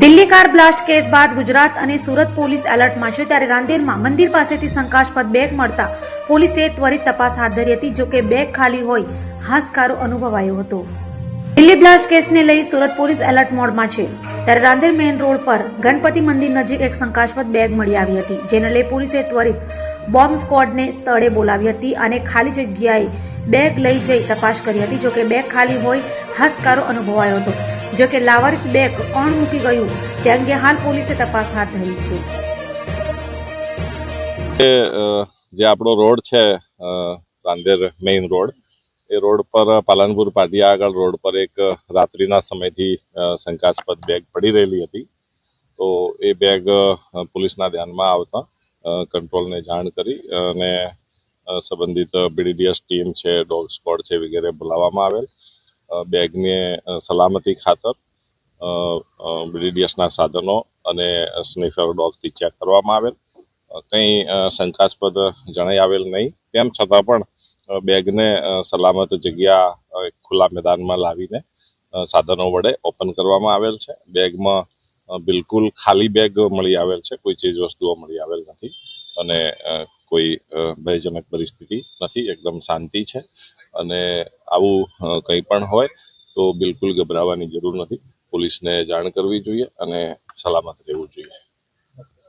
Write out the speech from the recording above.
Delhi car blast case બાદ ગુજરાત અને Surat police એલર્ટમાં છે ત્યારે રાંદેરમાં મંદિર પાસેથી શંકાસ્પદ બેગ મળતા પોલીસે ત્વરિત તપાસ હાથ ધરી હતી, જો કે બેગ ખાલી હોય હાશકારો અનુભવાયો હતો. દિલ્હી બ્લાસ્ટ કેસને લઈ સુરત પોલીસ એલર્ટ મોડમાં છે ત્યારે રાંદેર મેઇન રોડ પર ગણપતિ મંદિર નજીક એક શંકાસ્પદ બેગ મળી આવી હતી, જેને લઈ પોલીસે ત્વરિત બોમ્બ સ્કોડને સ્થળે બોલાવી હતી અને ખાલી જગ્યાએ બેગ લઈ જઈ તપાસ કરી હતી, જોકે બેગ ખાલી હોય હાશકારો અનુભવાયો હતો. જોકે લાવારિસ બેગ કોણ મૂકી ગયું તે અંગે હાલ પોલીસે તપાસ હાથ ધરી છે. જે આપણો રોડ છે રાંદેર મેઇન રોડ, એ રોડ પર પાલનપુર પાટિયા આગળ રોડ પર એક રાત્રિના સમયથી શંકાસ્પદ બેગ પડી રહેલી હતી. તો એ બેગ પોલીસના ધ્યાનમાં આવતા કંટ્રોલને જાણ કરી અને સંબંધિત બીડીડીએસ ટીમ છે, ડોગ સ્કોડ છે વગેરે બોલાવવામાં આવેલ. બેગને સલામતી ખાતર બીડીડીએસના સાધનો અને સ્નીફર ડોગથી ચેક કરવામાં આવેલ. કંઈ શંકાસ્પદ જણાઈ આવેલ નહીં. તેમ છતાં પણ બેગને સલામત જગ્યા ખુલ્લા મેદાનમાં લાવીને સાધનો વડે ઓપન કરવામાં આવેલ છે. બેગમાં બિલકુલ ખાલી બેગ મળી આવેલ છે. કોઈ ચીજ વસ્તુઓ મળી આવેલ નથી. અને કોઈ ભયજનક પરિસ્થિતિ નથી. એકદમ શાંતિ છે. અને આવું કંઈ પણ હોય તો બિલકુલ ગભરાવાની જરૂર નથી. પોલીસને જાણ કરવી જોઈએ અને સલામત રહેવું જોઈએ.